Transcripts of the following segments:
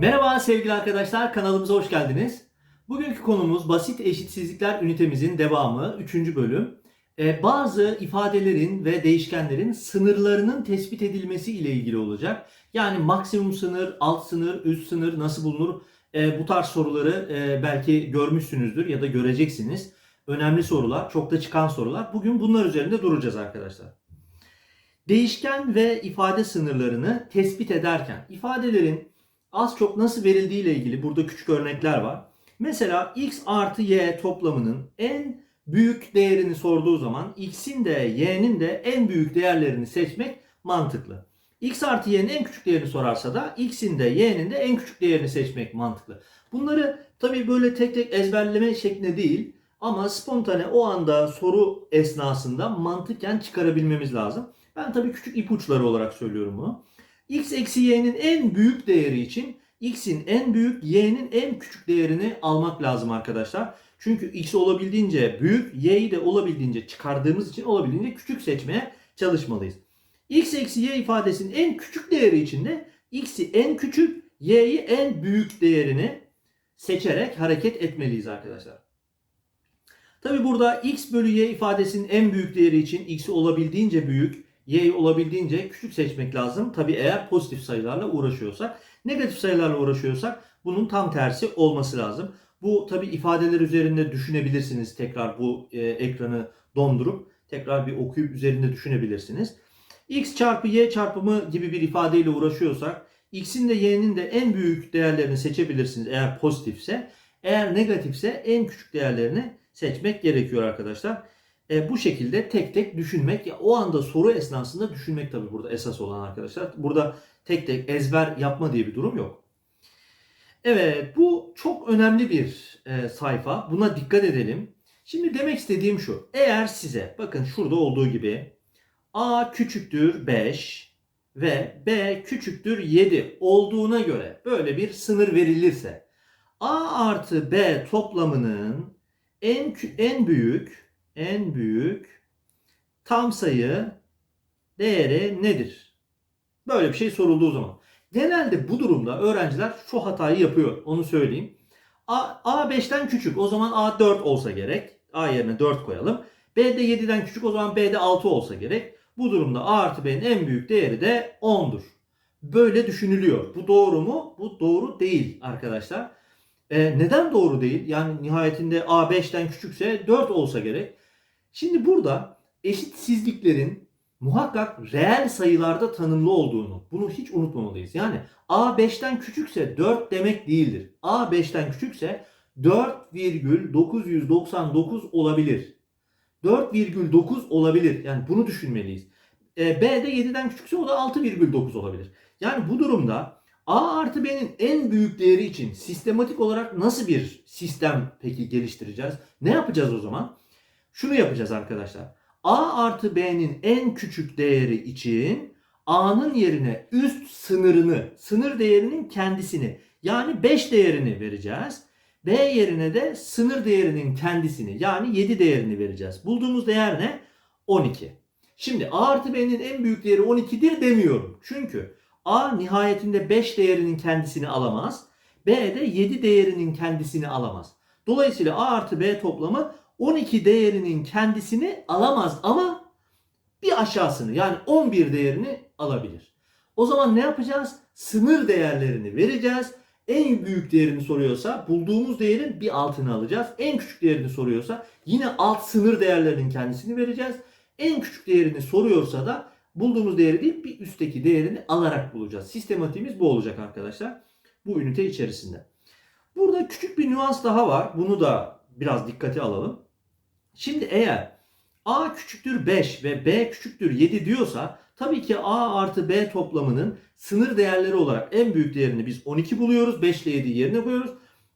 Merhaba sevgili arkadaşlar, kanalımıza hoş geldiniz. Bugünkü konumuz basit eşitsizlikler ünitemizin devamı, 3. bölüm. Ee, bazı ifadelerin ve değişkenlerin sınırlarının tespit edilmesi ile ilgili olacak. Yani maksimum sınır, alt sınır, üst sınır nasıl bulunur? Ee, bu tarz soruları e, belki görmüşsünüzdür ya da göreceksiniz. Önemli sorular, çok da çıkan sorular. Bugün bunlar üzerinde duracağız arkadaşlar. Değişken ve ifade sınırlarını tespit ederken ifadelerin az çok nasıl verildiği ile ilgili burada küçük örnekler var. Mesela x artı y toplamının en büyük değerini sorduğu zaman x'in de y'nin de en büyük değerlerini seçmek mantıklı. x artı y'nin en küçük değerini sorarsa da x'in de y'nin de en küçük değerini seçmek mantıklı. Bunları tabii böyle tek tek ezberleme şeklinde değil ama spontane o anda soru esnasında mantıken çıkarabilmemiz lazım. Ben tabii küçük ipuçları olarak söylüyorum bunu. X eksi y'nin en büyük değeri için x'in en büyük, y'nin en küçük değerini almak lazım arkadaşlar. Çünkü x olabildiğince büyük, y'yi de olabildiğince çıkardığımız için olabildiğince küçük seçmeye çalışmalıyız. x eksi y ifadesinin en küçük değeri için de x'i en küçük, y'yi en büyük değerini seçerek hareket etmeliyiz arkadaşlar. Tabi burada x bölü y ifadesinin en büyük değeri için x'i olabildiğince büyük, y'yi olabildiğince küçük seçmek lazım. Tabi eğer pozitif sayılarla uğraşıyorsak. Negatif sayılarla uğraşıyorsak bunun tam tersi olması lazım. Bu tabi ifadeler üzerinde düşünebilirsiniz. Tekrar bu e, ekranı dondurup tekrar bir okuyup üzerinde düşünebilirsiniz. x çarpı y çarpımı gibi bir ifadeyle uğraşıyorsak x'in de y'nin de en büyük değerlerini seçebilirsiniz eğer pozitifse. Eğer negatifse en küçük değerlerini seçmek gerekiyor arkadaşlar. E, bu şekilde tek tek düşünmek, ya o anda soru esnasında düşünmek tabii burada esas olan arkadaşlar. Burada tek tek ezber yapma diye bir durum yok. Evet bu çok önemli bir e, sayfa. Buna dikkat edelim. Şimdi demek istediğim şu. Eğer size bakın şurada olduğu gibi a küçüktür 5 ve b küçüktür 7 olduğuna göre böyle bir sınır verilirse a artı b toplamının en en büyük en büyük tam sayı değeri nedir? Böyle bir şey sorulduğu zaman. Genelde bu durumda öğrenciler şu hatayı yapıyor. Onu söyleyeyim. A, A 5'ten küçük. O zaman A 4 olsa gerek. A yerine 4 koyalım. B de 7'den küçük. O zaman B de 6 olsa gerek. Bu durumda A artı B'nin en büyük değeri de 10'dur. Böyle düşünülüyor. Bu doğru mu? Bu doğru değil arkadaşlar. Ee, neden doğru değil? Yani nihayetinde A 5'ten küçükse 4 olsa gerek. Şimdi burada eşitsizliklerin muhakkak reel sayılarda tanımlı olduğunu bunu hiç unutmamalıyız. Yani A 5'ten küçükse 4 demek değildir. A 5'ten küçükse 4,999 olabilir. 4,9 olabilir. Yani bunu düşünmeliyiz. E, B de 7'den küçükse o da 6,9 olabilir. Yani bu durumda A artı B'nin en büyük değeri için sistematik olarak nasıl bir sistem peki geliştireceğiz? Ne yapacağız o zaman? Şunu yapacağız arkadaşlar. A artı B'nin en küçük değeri için A'nın yerine üst sınırını, sınır değerinin kendisini yani 5 değerini vereceğiz. B yerine de sınır değerinin kendisini yani 7 değerini vereceğiz. Bulduğumuz değer ne? 12. Şimdi A artı B'nin en büyük değeri 12'dir demiyorum. Çünkü A nihayetinde 5 değerinin kendisini alamaz. B de 7 değerinin kendisini alamaz. Dolayısıyla A artı B toplamı 12 değerinin kendisini alamaz ama bir aşağısını yani 11 değerini alabilir. O zaman ne yapacağız? Sınır değerlerini vereceğiz. En büyük değerini soruyorsa bulduğumuz değerin bir altını alacağız. En küçük değerini soruyorsa yine alt sınır değerlerinin kendisini vereceğiz. En küçük değerini soruyorsa da bulduğumuz değeri değil bir üstteki değerini alarak bulacağız. Sistematiğimiz bu olacak arkadaşlar. Bu ünite içerisinde. Burada küçük bir nüans daha var. Bunu da biraz dikkate alalım. Şimdi eğer A küçüktür 5 ve B küçüktür 7 diyorsa tabii ki A artı B toplamının sınır değerleri olarak en büyük değerini biz 12 buluyoruz. 5 ile 7'yi yerine koyuyoruz.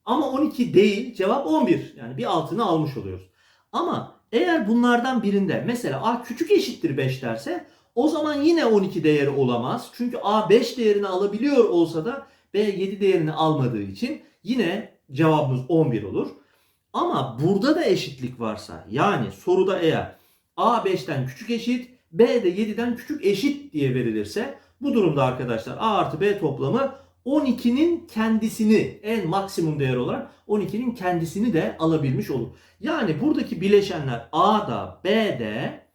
Ama 12 değil cevap 11. Yani bir altını almış oluyoruz. Ama eğer bunlardan birinde mesela A küçük eşittir 5 derse o zaman yine 12 değeri olamaz. Çünkü A 5 değerini alabiliyor olsa da B 7 değerini almadığı için yine cevabımız 11 olur. Ama burada da eşitlik varsa yani soruda eğer A 5'ten küçük eşit B de 7'den küçük eşit diye verilirse bu durumda arkadaşlar A artı B toplamı 12'nin kendisini en maksimum değer olarak 12'nin kendisini de alabilmiş olur. Yani buradaki bileşenler A'da, B'de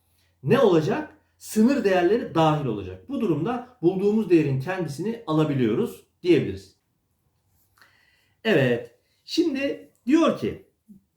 ne olacak? Sınır değerleri dahil olacak. Bu durumda bulduğumuz değerin kendisini alabiliyoruz diyebiliriz. Evet. Şimdi diyor ki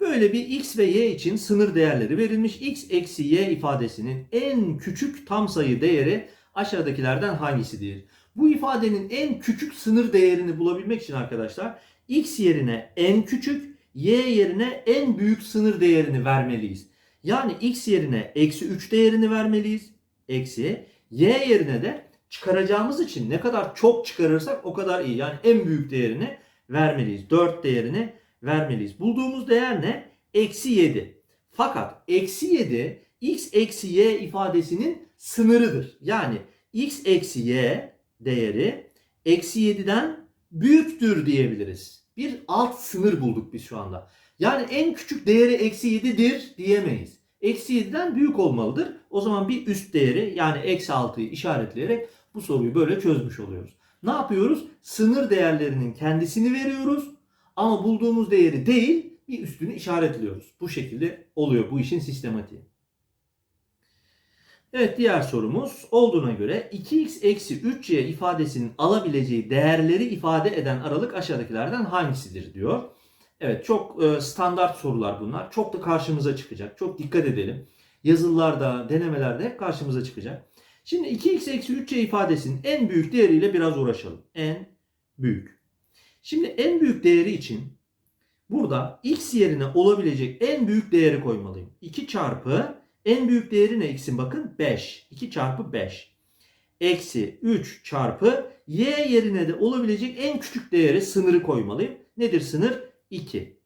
böyle bir x ve y için sınır değerleri verilmiş. x eksi y ifadesinin en küçük tam sayı değeri aşağıdakilerden hangisidir? Bu ifadenin en küçük sınır değerini bulabilmek için arkadaşlar x yerine en küçük, y yerine en büyük sınır değerini vermeliyiz. Yani x yerine eksi 3 değerini vermeliyiz. Eksi y yerine de çıkaracağımız için ne kadar çok çıkarırsak o kadar iyi. Yani en büyük değerini vermeliyiz. 4 değerini vermeliyiz. Bulduğumuz değer ne? Eksi 7. Fakat eksi 7 x eksi y ifadesinin sınırıdır. Yani x eksi y değeri eksi 7'den büyüktür diyebiliriz. Bir alt sınır bulduk biz şu anda. Yani en küçük değeri eksi 7'dir diyemeyiz. Eksi 7'den büyük olmalıdır. O zaman bir üst değeri yani eksi 6'yı işaretleyerek bu soruyu böyle çözmüş oluyoruz. Ne yapıyoruz? Sınır değerlerinin kendisini veriyoruz. Ama bulduğumuz değeri değil bir üstünü işaretliyoruz. Bu şekilde oluyor bu işin sistematiği. Evet diğer sorumuz olduğuna göre 2x eksi 3y ifadesinin alabileceği değerleri ifade eden aralık aşağıdakilerden hangisidir diyor. Evet çok e, standart sorular bunlar. Çok da karşımıza çıkacak. Çok dikkat edelim. Yazılılarda, denemelerde hep karşımıza çıkacak. Şimdi 2x eksi 3y ifadesinin en büyük değeriyle biraz uğraşalım. En büyük. Şimdi en büyük değeri için burada x yerine olabilecek en büyük değeri koymalıyım. 2 çarpı en büyük değeri ne x'in bakın 5. 2 çarpı 5. Eksi 3 çarpı y yerine de olabilecek en küçük değeri sınırı koymalıyım. Nedir sınır? 2.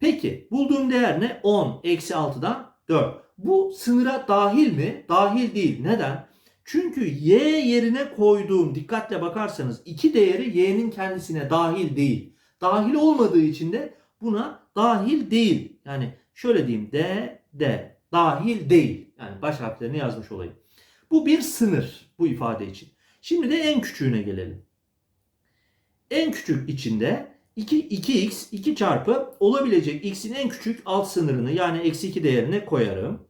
Peki bulduğum değer ne? 10. Eksi 6'dan 4. Bu sınıra dahil mi? Dahil değil. Neden? Çünkü y yerine koyduğum dikkatle bakarsanız iki değeri y'nin kendisine dahil değil. Dahil olmadığı için de buna dahil değil. Yani şöyle diyeyim d d dahil değil. Yani baş harflerini yazmış olayım. Bu bir sınır bu ifade için. Şimdi de en küçüğüne gelelim. En küçük içinde 2, 2x 2 çarpı olabilecek x'in en küçük alt sınırını yani eksi 2 değerini koyarım.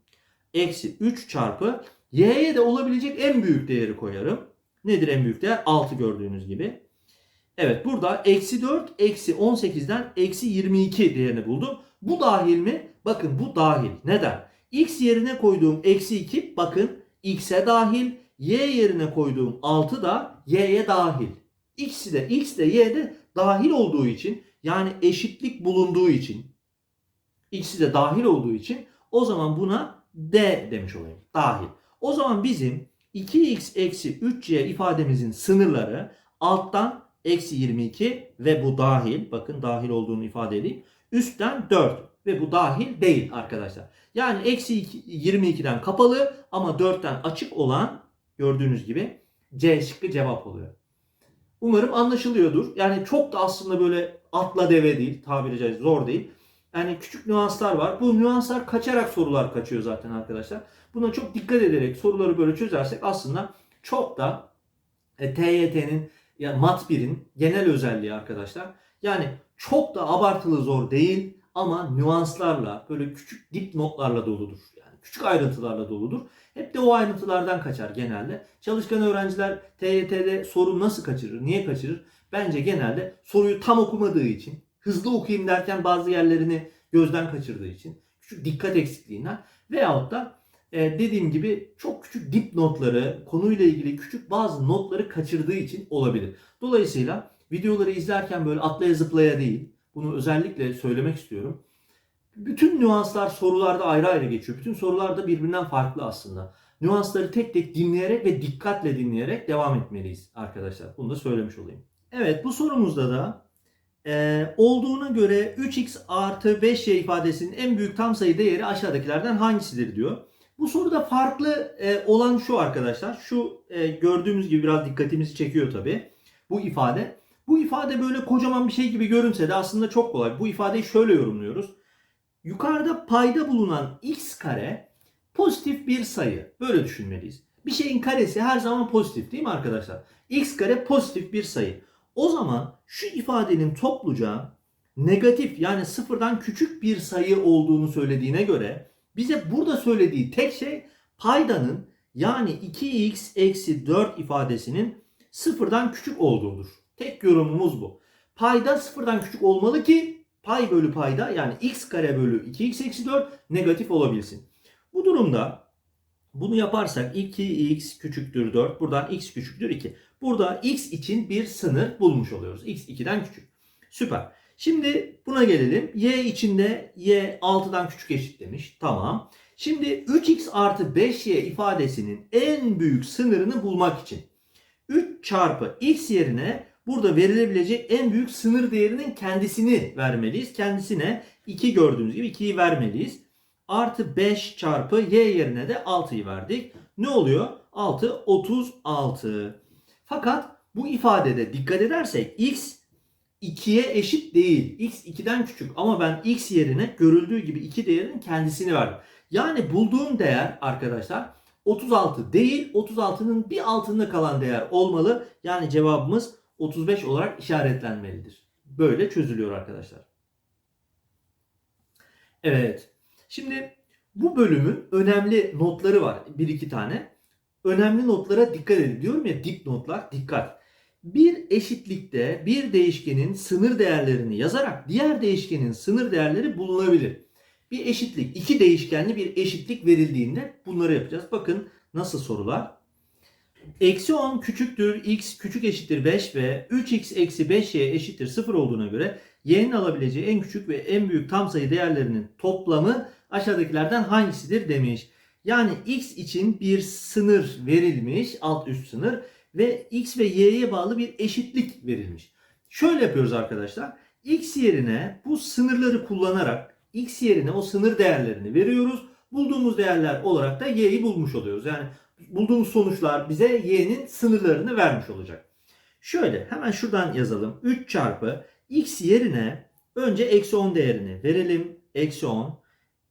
Eksi 3 çarpı y'ye de olabilecek en büyük değeri koyarım. Nedir en büyük değer? 6 gördüğünüz gibi. Evet burada eksi 4 eksi 18'den eksi 22 değerini buldum. Bu dahil mi? Bakın bu dahil. Neden? x yerine koyduğum eksi 2 bakın x'e dahil. y yerine koyduğum 6 da y'ye dahil. X'i de x de y de dahil olduğu için yani eşitlik bulunduğu için x'i de dahil olduğu için o zaman buna d demiş olayım. Dahil. O zaman bizim 2x eksi 3y ifademizin sınırları alttan eksi 22 ve bu dahil. Bakın dahil olduğunu ifade edeyim. Üstten 4 ve bu dahil değil arkadaşlar. Yani eksi 22'den kapalı ama 4'ten açık olan gördüğünüz gibi C şıkkı cevap oluyor. Umarım anlaşılıyordur. Yani çok da aslında böyle atla deve değil tabiri caizse zor değil. Yani küçük nüanslar var. Bu nüanslar kaçarak sorular kaçıyor zaten arkadaşlar. Buna çok dikkat ederek soruları böyle çözersek aslında çok da e, TYT'nin ya mat 1'in genel özelliği arkadaşlar. Yani çok da abartılı zor değil ama nüanslarla böyle küçük dipnotlarla doludur. Yani küçük ayrıntılarla doludur. Hep de o ayrıntılardan kaçar genelde. Çalışkan öğrenciler TYT'de soru nasıl kaçırır, niye kaçırır? Bence genelde soruyu tam okumadığı için, hızlı okuyayım derken bazı yerlerini gözden kaçırdığı için, küçük dikkat eksikliğinden veyahut da e, dediğim gibi çok küçük dipnotları, konuyla ilgili küçük bazı notları kaçırdığı için olabilir. Dolayısıyla videoları izlerken böyle atlaya zıplaya değil, bunu özellikle söylemek istiyorum. Bütün nüanslar sorularda ayrı ayrı geçiyor. Bütün sorular da birbirinden farklı aslında. Nüansları tek tek dinleyerek ve dikkatle dinleyerek devam etmeliyiz arkadaşlar. Bunu da söylemiş olayım. Evet bu sorumuzda da e, olduğuna göre 3x artı 5y ifadesinin en büyük tam sayı değeri aşağıdakilerden hangisidir diyor. Bu soruda farklı e, olan şu arkadaşlar. Şu e, gördüğümüz gibi biraz dikkatimizi çekiyor tabi. Bu ifade. Bu ifade böyle kocaman bir şey gibi görünse de aslında çok kolay. Bu ifadeyi şöyle yorumluyoruz. Yukarıda payda bulunan x kare pozitif bir sayı. Böyle düşünmeliyiz. Bir şeyin karesi her zaman pozitif değil mi arkadaşlar? x kare pozitif bir sayı. O zaman şu ifadenin topluca negatif yani sıfırdan küçük bir sayı olduğunu söylediğine göre bize burada söylediği tek şey paydanın yani 2x eksi 4 ifadesinin sıfırdan küçük olduğudur. Tek yorumumuz bu. Payda sıfırdan küçük olmalı ki pay bölü payda yani x kare bölü 2x eksi 4 negatif olabilsin. Bu durumda bunu yaparsak 2x küçüktür 4. Buradan x küçüktür 2. Burada x için bir sınır bulmuş oluyoruz. x 2'den küçük. Süper. Şimdi buna gelelim. y içinde y 6'dan küçük eşit demiş. Tamam. Şimdi 3x artı 5y ifadesinin en büyük sınırını bulmak için 3 çarpı x yerine burada verilebilecek en büyük sınır değerinin kendisini vermeliyiz. Kendisine 2 gördüğümüz gibi 2'yi vermeliyiz. Artı 5 çarpı y yerine de 6'yı verdik. Ne oluyor? 6 36. Fakat bu ifadede dikkat edersek x 2'ye eşit değil. x 2'den küçük ama ben x yerine görüldüğü gibi 2 değerinin kendisini verdim. Yani bulduğum değer arkadaşlar 36 değil 36'nın bir altında kalan değer olmalı. Yani cevabımız 35 olarak işaretlenmelidir. Böyle çözülüyor arkadaşlar. Evet. Şimdi bu bölümün önemli notları var. Bir iki tane. Önemli notlara dikkat edin. Diyorum ya dip notlar dikkat. Bir eşitlikte bir değişkenin sınır değerlerini yazarak diğer değişkenin sınır değerleri bulunabilir. Bir eşitlik, iki değişkenli bir eşitlik verildiğinde bunları yapacağız. Bakın nasıl sorular. Eksi 10 küçüktür, x küçük eşittir 5 ve 3x eksi 5y eşittir 0 olduğuna göre y'nin alabileceği en küçük ve en büyük tam sayı değerlerinin toplamı aşağıdakilerden hangisidir demiş. Yani x için bir sınır verilmiş, alt üst sınır ve x ve y'ye bağlı bir eşitlik verilmiş. Şöyle yapıyoruz arkadaşlar. x yerine bu sınırları kullanarak x yerine o sınır değerlerini veriyoruz. Bulduğumuz değerler olarak da y'yi bulmuş oluyoruz. Yani bulduğumuz sonuçlar bize y'nin sınırlarını vermiş olacak. Şöyle hemen şuradan yazalım. 3 çarpı x yerine önce eksi 10 değerini verelim. Eksi 10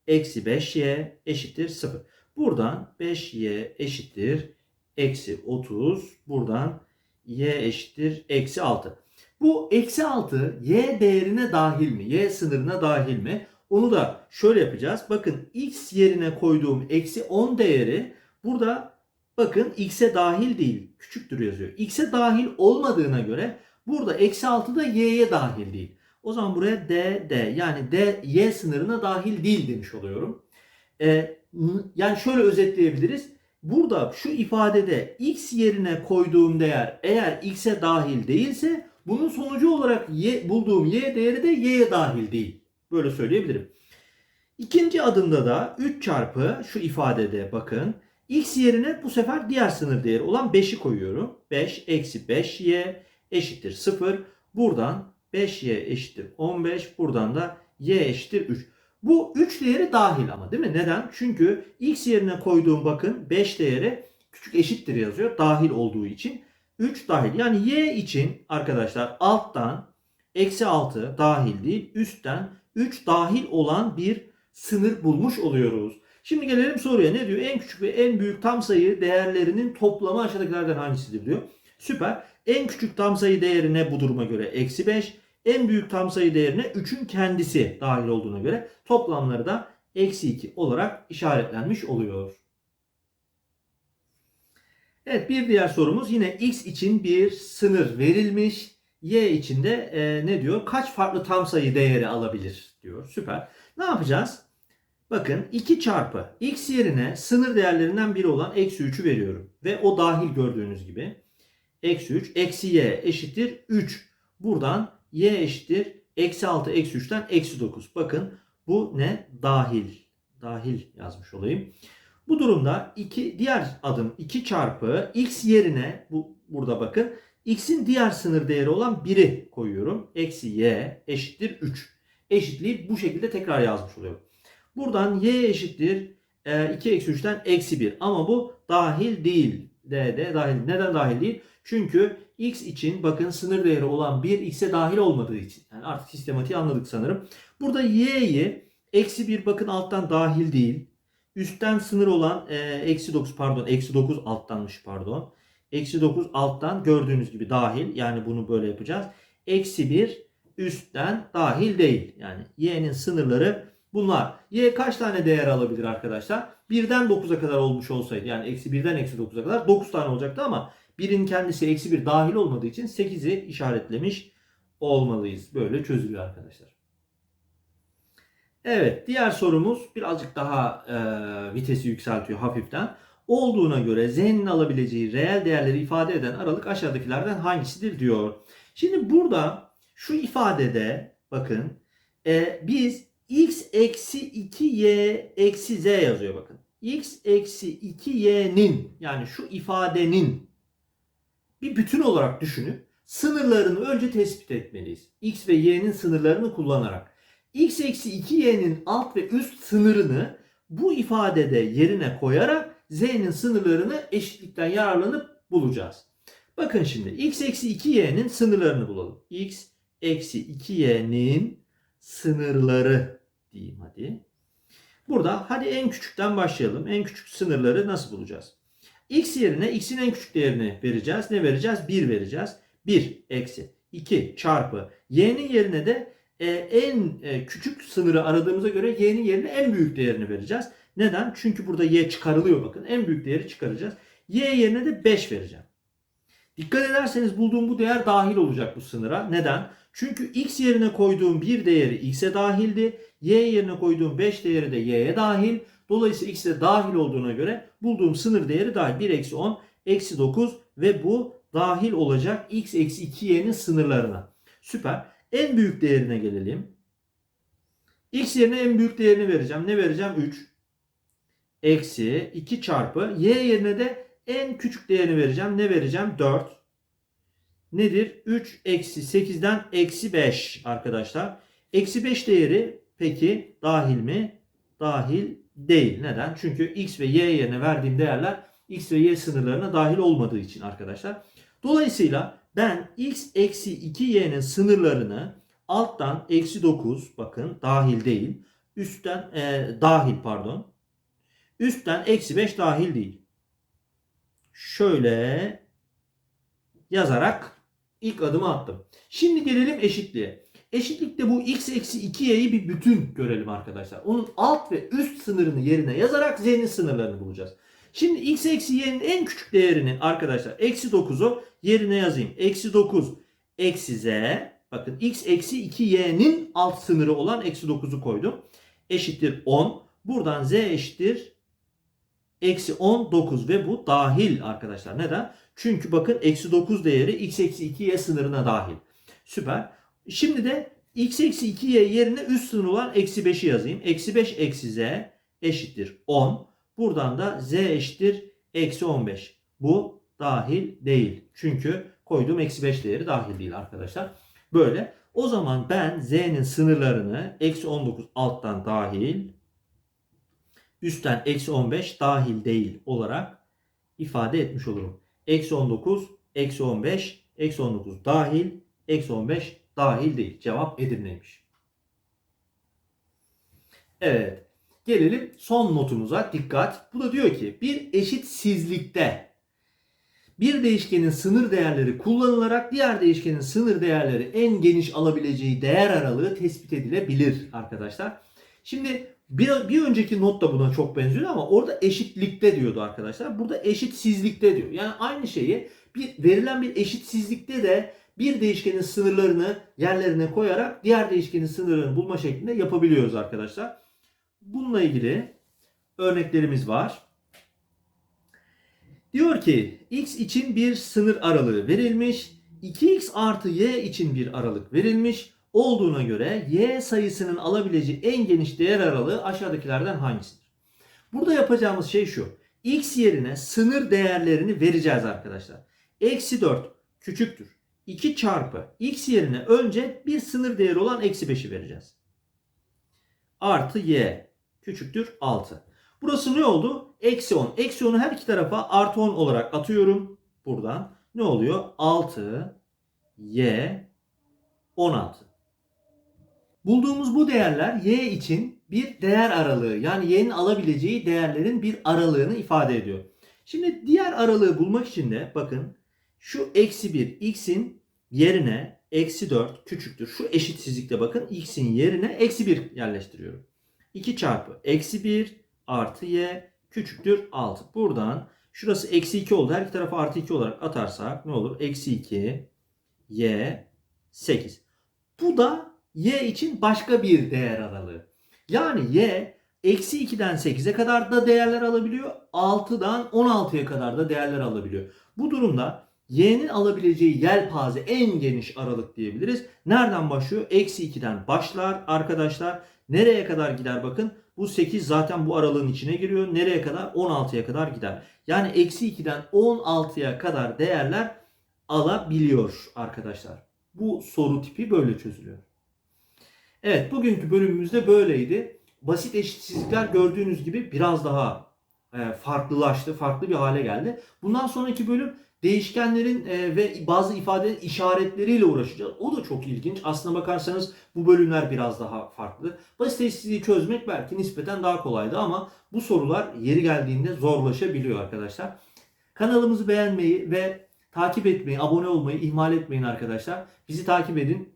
eksi 5y eşittir 0. Buradan 5y eşittir eksi 30. Buradan y eşittir eksi 6. Bu eksi 6 y değerine dahil mi? Y sınırına dahil mi? Onu da şöyle yapacağız. Bakın x yerine koyduğum eksi 10 değeri burada bakın x'e dahil değil. Küçüktür yazıyor. X'e dahil olmadığına göre burada eksi 6 da y'ye dahil değil. O zaman buraya d, d yani d y sınırına dahil değil demiş oluyorum. Ee, yani şöyle özetleyebiliriz. Burada şu ifadede x yerine koyduğum değer eğer x'e dahil değilse bunun sonucu olarak y, bulduğum y değeri de y'ye dahil değil. Böyle söyleyebilirim. İkinci adımda da 3 çarpı şu ifadede bakın. X yerine bu sefer diğer sınır değeri olan 5'i koyuyorum. 5 eksi 5y eşittir 0. Buradan 5y eşittir 15. Buradan da y eşittir 3. Bu 3 değeri dahil ama değil mi? Neden? Çünkü x yerine koyduğum bakın 5 değeri küçük eşittir yazıyor. Dahil olduğu için. 3 dahil. Yani y için arkadaşlar alttan eksi 6 dahil değil. Üstten 3 dahil olan bir sınır bulmuş oluyoruz. Şimdi gelelim soruya. Ne diyor? En küçük ve en büyük tam sayı değerlerinin toplamı aşağıdakilerden hangisidir diyor. Süper. En küçük tam sayı değerine bu duruma göre eksi 5. En büyük tam sayı değerine 3'ün kendisi dahil olduğuna göre toplamları da eksi 2 olarak işaretlenmiş oluyor. Evet bir diğer sorumuz yine x için bir sınır verilmiş. Y için de e, ne diyor? Kaç farklı tam sayı değeri alabilir diyor. Süper. Ne yapacağız? Bakın 2 çarpı x yerine sınır değerlerinden biri olan eksi 3'ü veriyorum. Ve o dahil gördüğünüz gibi. Eksi 3 eksi y eşittir 3. Buradan y eşittir eksi 6 eksi 3'ten eksi 9. Bakın bu ne? Dahil. Dahil yazmış olayım. Bu durumda iki, diğer adım 2 çarpı x yerine bu burada bakın x'in diğer sınır değeri olan 1'i koyuyorum. Eksi y eşittir 3. Eşitliği bu şekilde tekrar yazmış oluyorum. Buradan y eşittir 2 eksi 3'ten eksi 1. Ama bu dahil değil. D, D dahil. Neden dahil değil? Çünkü x için bakın sınır değeri olan 1 x'e dahil olmadığı için. Yani artık sistematiği anladık sanırım. Burada y'yi eksi 1 bakın alttan dahil değil. Üstten sınır olan e, eksi 9 pardon eksi 9 alttanmış pardon. Eksi 9 alttan gördüğünüz gibi dahil. Yani bunu böyle yapacağız. Eksi 1 üstten dahil değil. Yani y'nin sınırları bunlar. Y kaç tane değer alabilir arkadaşlar? 1'den 9'a kadar olmuş olsaydı yani eksi 1'den eksi 9'a kadar 9 tane olacaktı ama 1'in kendisi eksi 1 dahil olmadığı için 8'i işaretlemiş olmalıyız. Böyle çözülüyor arkadaşlar. Evet diğer sorumuz birazcık daha e, vitesi yükseltiyor hafiften. Olduğuna göre z'nin alabileceği reel değerleri ifade eden aralık aşağıdakilerden hangisidir diyor. Şimdi burada şu ifadede bakın e, biz x eksi 2y eksi z yazıyor bakın. x eksi 2y'nin yani şu ifadenin bir bütün olarak düşünüp sınırlarını önce tespit etmeliyiz. x ve y'nin sınırlarını kullanarak. x eksi 2y'nin alt ve üst sınırını bu ifadede yerine koyarak z'nin sınırlarını eşitlikten yararlanıp bulacağız. Bakın şimdi x eksi 2y'nin sınırlarını bulalım. x eksi 2y'nin sınırları diyeyim hadi. Burada hadi en küçükten başlayalım. En küçük sınırları nasıl bulacağız? x yerine x'in en küçük değerini vereceğiz. Ne vereceğiz? 1 vereceğiz. 1 eksi 2 çarpı y'nin yerine de e, en e, küçük sınırı aradığımıza göre y'nin yerine en büyük değerini vereceğiz. Neden? Çünkü burada y çıkarılıyor bakın. En büyük değeri çıkaracağız. Y yerine de 5 vereceğim. Dikkat ederseniz bulduğum bu değer dahil olacak bu sınıra. Neden? Çünkü x yerine koyduğum bir değeri x'e dahildi. Y yerine koyduğum 5 değeri de y'ye dahil. Dolayısıyla x'e dahil olduğuna göre bulduğum sınır değeri dahil. 1 eksi 10 eksi 9 ve bu dahil olacak x eksi 2y'nin sınırlarına. Süper. En büyük değerine gelelim. x yerine en büyük değerini vereceğim. Ne vereceğim? 3 eksi 2 çarpı y yerine de en küçük değerini vereceğim. Ne vereceğim? 4. Nedir? 3 eksi 8'den eksi 5 arkadaşlar. Eksi 5 değeri peki dahil mi? Dahil değil. Neden? Çünkü x ve y yerine verdiğim değerler x ve y sınırlarına dahil olmadığı için arkadaşlar. Dolayısıyla ben x eksi 2y'nin sınırlarını alttan eksi 9 bakın dahil değil. Üstten e, dahil pardon. Üstten eksi 5 dahil değil. Şöyle yazarak ilk adımı attım. Şimdi gelelim eşitliğe. Eşitlikte bu x eksi 2y'yi bir bütün görelim arkadaşlar. Onun alt ve üst sınırını yerine yazarak z'nin sınırlarını bulacağız. Şimdi x eksi y'nin en küçük değerinin arkadaşlar eksi 9'u yerine yazayım. Eksi 9 eksi z. Bakın x eksi 2y'nin alt sınırı olan eksi 9'u koydum. Eşittir 10. Buradan z eşittir eksi 19 ve bu dahil arkadaşlar. Neden? Çünkü bakın eksi 9 değeri x eksi 2y sınırına dahil. Süper. Şimdi de x eksi 2y yerine üst sınır olan eksi 5'i yazayım. Eksi 5 eksi z eşittir 10. Buradan da z eşittir eksi 15. Bu dahil değil. Çünkü koyduğum eksi 5 değeri dahil değil arkadaşlar. Böyle. O zaman ben z'nin sınırlarını eksi 19 alttan dahil üstten eksi 15 dahil değil olarak ifade etmiş olurum. Eksi 19, eksi 15, eksi 19 dahil, eksi 15 dahil değil. Cevap Edirne'ymiş. Evet. Gelelim son notumuza. Dikkat. Bu da diyor ki bir eşitsizlikte bir değişkenin sınır değerleri kullanılarak diğer değişkenin sınır değerleri en geniş alabileceği değer aralığı tespit edilebilir arkadaşlar. Şimdi bir, bir önceki not da buna çok benziyor ama orada eşitlikte diyordu arkadaşlar. Burada eşitsizlikte diyor. Yani aynı şeyi bir verilen bir eşitsizlikte de bir değişkenin sınırlarını yerlerine koyarak diğer değişkenin sınırlarını bulma şeklinde yapabiliyoruz arkadaşlar. Bununla ilgili örneklerimiz var. Diyor ki x için bir sınır aralığı verilmiş. 2x artı y için bir aralık verilmiş olduğuna göre y sayısının alabileceği en geniş değer aralığı aşağıdakilerden hangisidir? Burada yapacağımız şey şu. x yerine sınır değerlerini vereceğiz arkadaşlar. Eksi 4 küçüktür. 2 çarpı x yerine önce bir sınır değeri olan eksi 5'i vereceğiz. Artı y küçüktür 6. Burası ne oldu? Eksi 10. Eksi 10'u her iki tarafa artı 10 olarak atıyorum. Buradan ne oluyor? 6 y 16. Bulduğumuz bu değerler y için bir değer aralığı yani y'nin alabileceği değerlerin bir aralığını ifade ediyor. Şimdi diğer aralığı bulmak için de bakın şu eksi 1 x'in yerine eksi 4 küçüktür. Şu eşitsizlikte bakın x'in yerine eksi 1 yerleştiriyorum. 2 çarpı eksi 1 artı y küçüktür 6. Buradan şurası eksi 2 oldu. Her iki tarafı artı 2 olarak atarsak ne olur? Eksi 2 y 8. Bu da y için başka bir değer aralığı. Yani y eksi 2'den 8'e kadar da değerler alabiliyor. 6'dan 16'ya kadar da değerler alabiliyor. Bu durumda y'nin alabileceği yelpaze en geniş aralık diyebiliriz. Nereden başlıyor? Eksi 2'den başlar arkadaşlar. Nereye kadar gider bakın. Bu 8 zaten bu aralığın içine giriyor. Nereye kadar? 16'ya kadar gider. Yani eksi 2'den 16'ya kadar değerler alabiliyor arkadaşlar. Bu soru tipi böyle çözülüyor. Evet bugünkü bölümümüzde böyleydi. Basit eşitsizlikler gördüğünüz gibi biraz daha e, farklılaştı, farklı bir hale geldi. Bundan sonraki bölüm değişkenlerin e, ve bazı ifade işaretleriyle uğraşacağız. O da çok ilginç. Aslına bakarsanız bu bölümler biraz daha farklı. Basit eşitsizliği çözmek belki nispeten daha kolaydı ama bu sorular yeri geldiğinde zorlaşabiliyor arkadaşlar. Kanalımızı beğenmeyi ve takip etmeyi, abone olmayı ihmal etmeyin arkadaşlar. Bizi takip edin.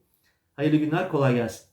Hayırlı günler, kolay gelsin.